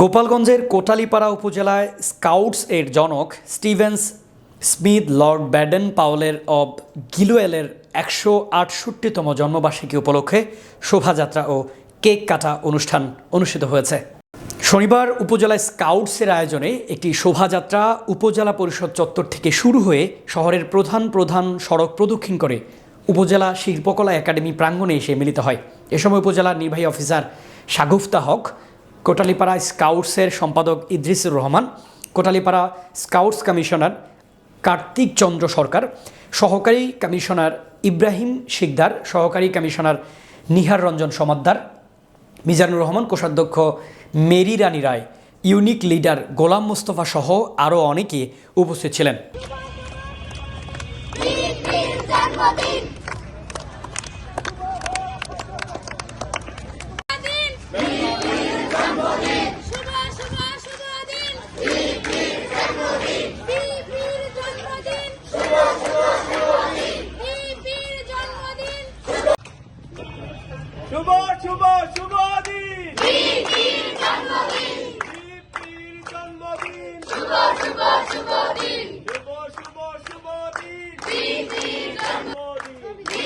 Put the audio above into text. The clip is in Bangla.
গোপালগঞ্জের কোটালীপাড়া উপজেলায় স্কাউটস এর জনক স্টিভেন্স স্মিথ লর্ড ব্যাডেন পাওলের অব গিলুয়েলের একশো আটষট্টিতম জন্মবার্ষিকী উপলক্ষে শোভাযাত্রা ও কেক কাটা অনুষ্ঠান অনুষ্ঠিত হয়েছে। শনিবার উপজেলা স্কাউটসের আয়োজনে একটি শোভাযাত্রা উপজেলা পরিষদ চত্বর থেকে শুরু হয়ে শহরের প্রধান প্রধান সড়ক প্রদক্ষিণ করে উপজেলা শিল্পকলা একাডেমি প্রাঙ্গণে এসে মিলিত হয়। এ সময় উপজেলা নির্বাহী অফিসার শাগুফতা হক কোটালীপাড়া স্কাউটসের সম্পাদক ইদ্রিসুর রহমান, কোটালিপাড়া স্কাউটস কমিশনার কার্তিক চন্দ্র সরকার, সহকারী কমিশনার ইব্রাহিম শিকদার, সহকারী কমিশনার নিহার রঞ্জন সমাদ্দার, মিজানুর রহমান কোষাধ্যক্ষ Mary Rani Roy, unit leader Golam Mostafa সহ আরও অনেকে উপস্থিত ছিলেন। ಶುಭೋ ಶುಭ ಶುಭಾದಿ ಜನ್ಮದಿನ ಶುಭ ಶುಭ ಶುಭಾದಿ